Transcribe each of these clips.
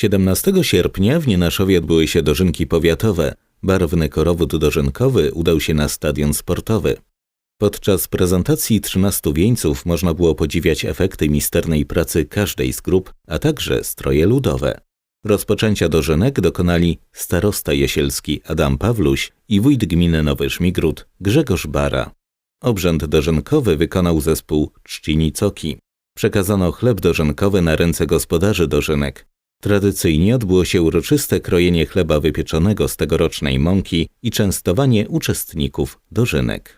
17 sierpnia w Nienaszowie odbyły się dożynki powiatowe. Barwny korowód dożynkowy udał się na stadion sportowy. Podczas prezentacji 13 wieńców można było podziwiać efekty misternej pracy każdej z grup, a także stroje ludowe. Rozpoczęcia dożynek dokonali starosta jesielski Adam Pawluś i wójt gminy Nowy Żmigród Grzegorz Bara. Obrzęd dożynkowy wykonał zespół Czcini Coki. Przekazano chleb dożynkowy na ręce gospodarzy dożynek. Tradycyjnie odbyło się uroczyste krojenie chleba wypieczonego z tegorocznej mąki i częstowanie uczestników dożynek.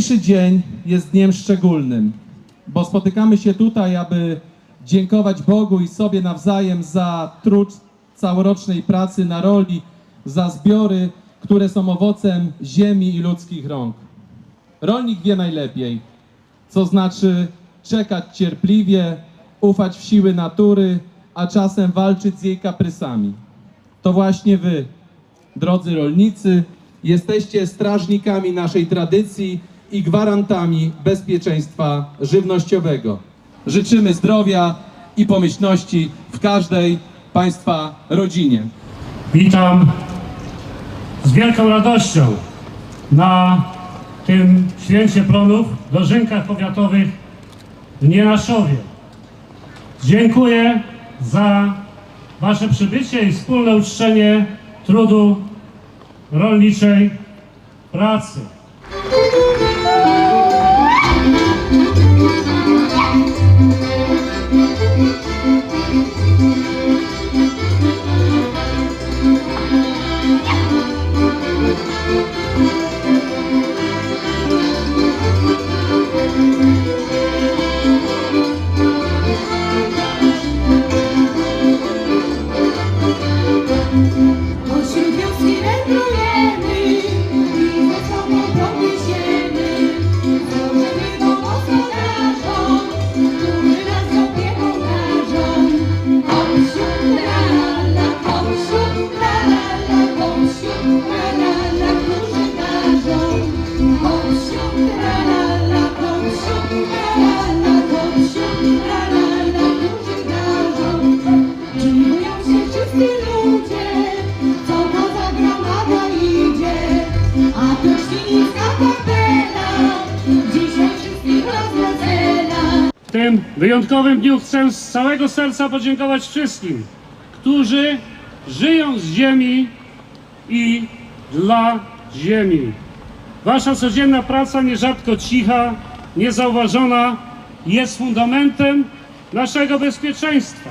Dzisiejszy dzień jest dniem szczególnym, bo spotykamy się tutaj, aby dziękować Bogu i sobie nawzajem za trud całorocznej pracy na roli, za zbiory, które są owocem ziemi i ludzkich rąk. Rolnik wie najlepiej, co znaczy czekać cierpliwie, ufać w siły natury, a czasem walczyć z jej kaprysami. To właśnie wy, drodzy rolnicy, jesteście strażnikami naszej tradycji i gwarantami bezpieczeństwa żywnościowego. Życzymy zdrowia i pomyślności w każdej Państwa rodzinie. Witam z wielką radością na tym święcie plonów, dożynkach powiatowych w Nienaszowie. Dziękuję za Wasze przybycie i wspólne uczczenie trudu rolniczej pracy. Osiem wioski wędrujemy wyjątkowym dniu chcę z całego serca podziękować wszystkim, którzy żyją z ziemi i dla ziemi. Wasza codzienna praca, nierzadko cicha, niezauważona, jest fundamentem naszego bezpieczeństwa,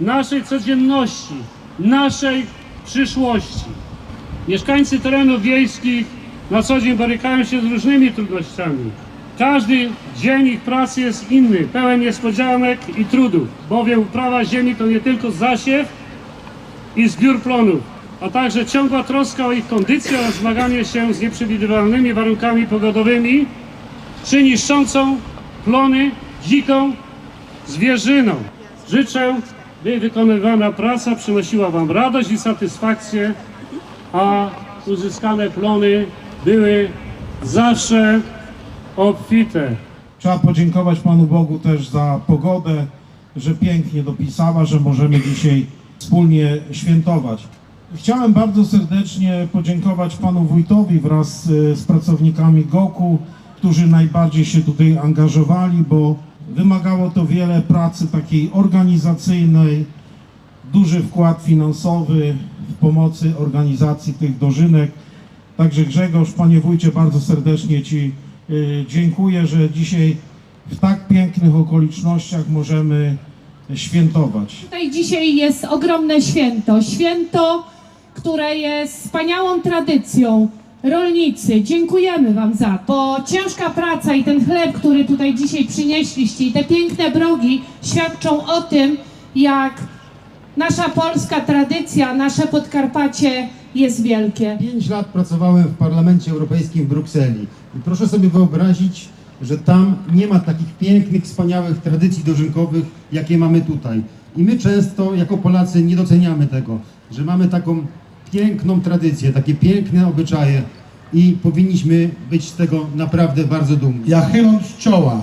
naszej codzienności, naszej przyszłości. Mieszkańcy terenów wiejskich na co dzień borykają się z różnymi trudnościami. Każdy dzień ich pracy jest inny, pełen niespodzianek i trudów, bowiem uprawa ziemi to nie tylko zasiew i zbiór plonów, a także ciągła troska o ich kondycję oraz zmaganie się z nieprzewidywalnymi warunkami pogodowymi, czy niszczącą plony dziką zwierzyną. Życzę, by wykonywana praca przynosiła Wam radość i satysfakcję, a uzyskane plony były zawsze obfite. Trzeba podziękować Panu Bogu też za pogodę, że pięknie dopisała, że możemy dzisiaj wspólnie świętować. Chciałem bardzo serdecznie podziękować Panu Wójtowi wraz z, z pracownikami GOKU, którzy najbardziej się tutaj angażowali, bo wymagało to wiele pracy takiej organizacyjnej, duży wkład finansowy w pomocy organizacji tych dożynek. Także Grzegorz, Panie Wójcie, bardzo serdecznie Ci dziękuję, że dzisiaj w tak pięknych okolicznościach możemy świętować. Tutaj dzisiaj jest ogromne święto. Święto, które jest wspaniałą tradycją. Rolnicy, dziękujemy Wam za to. Bo ciężka praca i ten chleb, który tutaj dzisiaj przynieśliście, i te piękne brogi świadczą o tym, jak nasza polska tradycja, nasze Podkarpacie jest wielkie. Pięć lat pracowałem w Parlamencie Europejskim w Brukseli i proszę sobie wyobrazić, że tam nie ma takich pięknych, wspaniałych tradycji dożynkowych, jakie mamy tutaj. I my często, jako Polacy, nie doceniamy tego, że mamy taką piękną tradycję, takie piękne obyczaje i powinniśmy być z tego naprawdę bardzo dumni. Ja chyląc czoła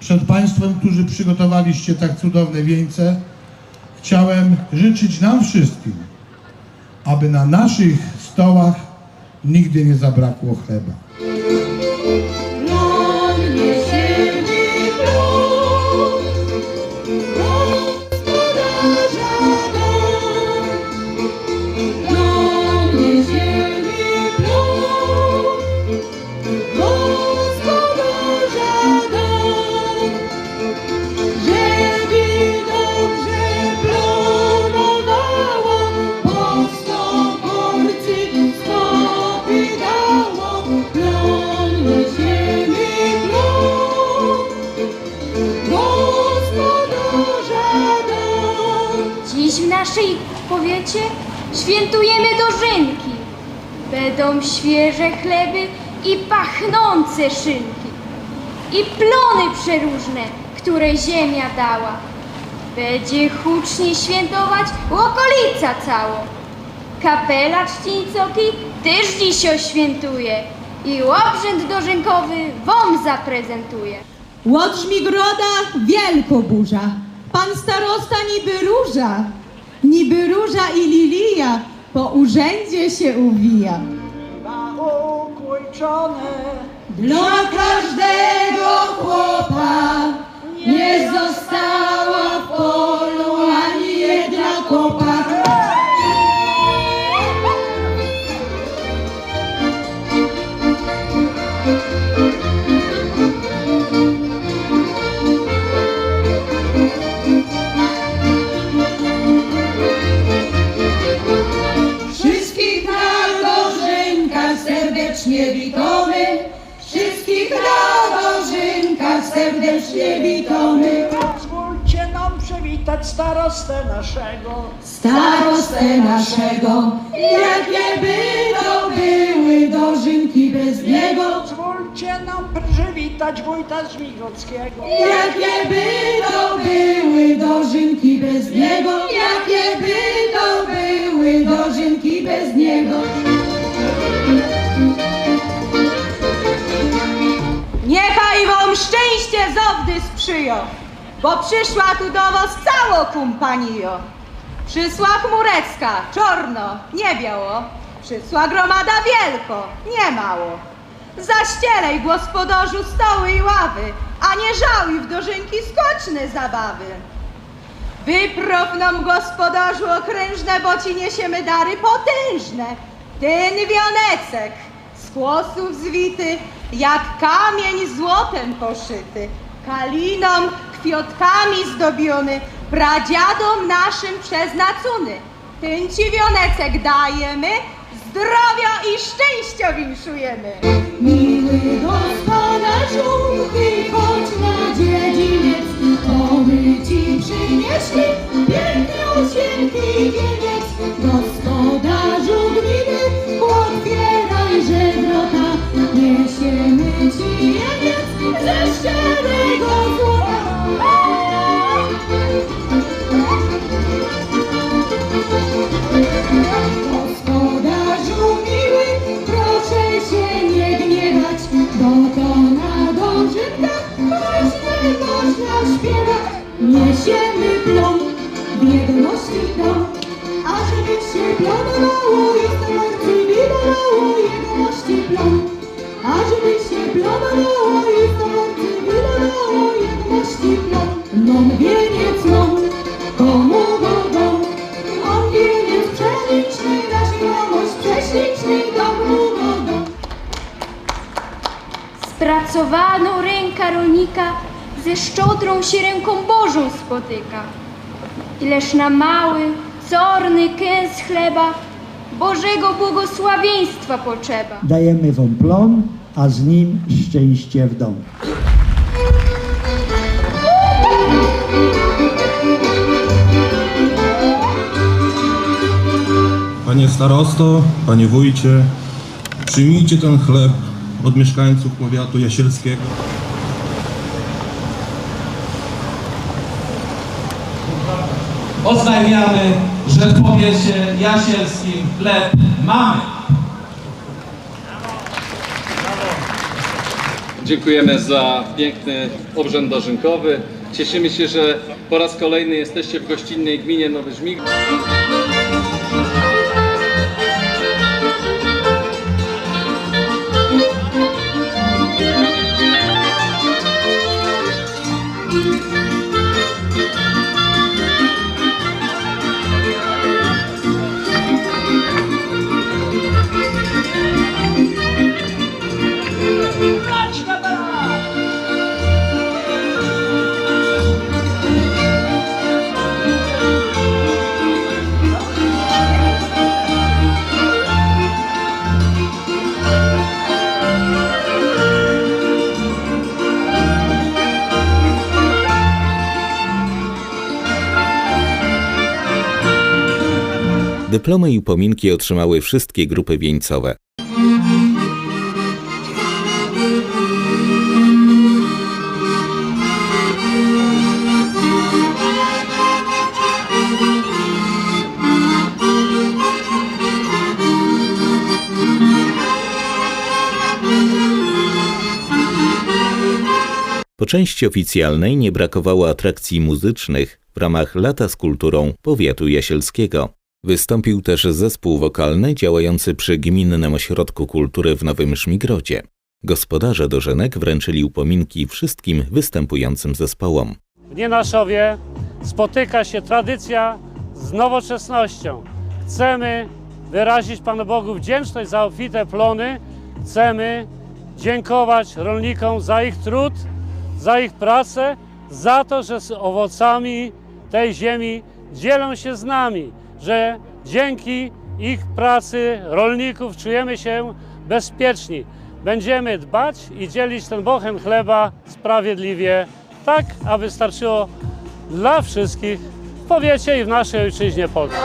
przed Państwem, którzy przygotowaliście tak cudowne wieńce, chciałem życzyć nam wszystkim, aby na naszych stołach nigdy nie zabrakło chleba. Naszej powiecie świętujemy dożynki. Będą świeże chleby i pachnące szynki. I plony przeróżne, które ziemia dała. Będzie hucznie świętować okolica cała. Kapela Czcińcoki też dziś oświętuje i obrzęd dożynkowy wam zaprezentuje. Łódź Migroda wielkoburza, pan starosta niby róża, niby róża i lilia, po urzędzie się uwija. Dla każdego chłopa nie została w polu ani jedna kopa. Serdecznie witamy. Pozwólcie nam przywitać starostę naszego. Starostę naszego, jakie by to były dożynki bez niego. Pozwólcie nam przywitać wójta Żmigockiego. Jakie by to były dożynki bez niego. Jakie by to były dożynki bez niego. Szczęście zowdy sprzyja, bo przyszła tu do was cało kumpanijo. Przysła chmurecka, czorno, nie biało. Przysła gromada wielko, nie mało. Zaścielej gospodarzu stoły i ławy, a nie żałuj w dożynki skoczne zabawy. Wyprow nam gospodarzu okrężne, bo ci niesiemy dary potężne. Ten wionecek z kłosów zwity, jak kamień złotem poszyty, kaliną, kwiatkami zdobiony, pradziadom naszym przeznaczony. Ten ci wionecek dajemy, zdrowia i szczęścia winszujemy. Miły gospodarzu, właśnie można śpiewać. Niesiemy plon w jedności dom, a żeby się plonowało i w towarcy widowało jedności plon. A żeby się plonowało i w towarcy widowało jedności plon. Mam wieniec mam, komu go dom? Mam wieniec prześliczny, na śmiałość prześliczny, go dom. Ręka rolnika ze szczodrą się ręką Bożą spotyka. Ileż na mały, corny kęs chleba Bożego błogosławieństwa potrzeba. Dajemy wam plon, a z nim szczęście w domu. Panie starosto, panie wójcie, przyjmijcie ten chleb od mieszkańców powiatu jasielskiego. Oznajmiamy, że w powiecie jasielskim chleb mamy. Dziękujemy za piękny obrzęd dożynkowy. Cieszymy się, że po raz kolejny jesteście w gościnnej gminie Nowy Żmig. Dyplomy i upominki otrzymały wszystkie grupy wieńcowe. Po części oficjalnej nie brakowało atrakcji muzycznych w ramach Lata z kulturą powiatu jasielskiego. Wystąpił też zespół wokalny działający przy Gminnym Ośrodku Kultury w Nowym Szmigrodzie. Gospodarze dożenek wręczyli upominki wszystkim występującym zespołom. W Nienaszowie spotyka się tradycja z nowoczesnością. Chcemy wyrazić Panu Bogu wdzięczność za obfite plony. Chcemy dziękować rolnikom za ich trud, za ich pracę, za to, że z owocami tej ziemi dzielą się z nami, że dzięki ich pracy rolników czujemy się bezpieczni. Będziemy dbać i dzielić ten bochem chleba sprawiedliwie, tak aby starczyło dla wszystkich w powiecie i w naszej ojczyźnie Polskiej.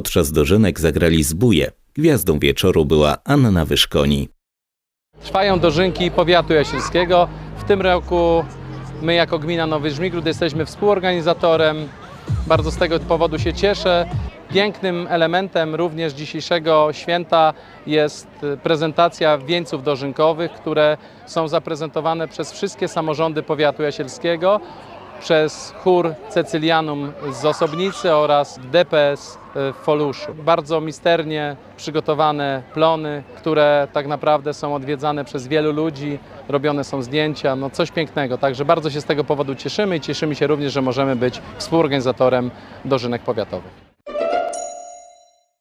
Podczas dożynek zagrali zbóje. Gwiazdą wieczoru była Anna Wyszkoni. Trwają dożynki powiatu jasielskiego. W tym roku my jako gmina Nowy Żmigród jesteśmy współorganizatorem. Bardzo z tego powodu się cieszę. Pięknym elementem również dzisiejszego święta jest prezentacja wieńców dożynkowych, które są zaprezentowane przez wszystkie samorządy powiatu jasielskiego, przez chór Cecylianum z Osobnicy oraz DPS w Foluszu. Bardzo misternie przygotowane plony, które tak naprawdę są odwiedzane przez wielu ludzi, robione są zdjęcia, no coś pięknego. Także bardzo się z tego powodu cieszymy i cieszymy się również, że możemy być współorganizatorem dożynek powiatowych.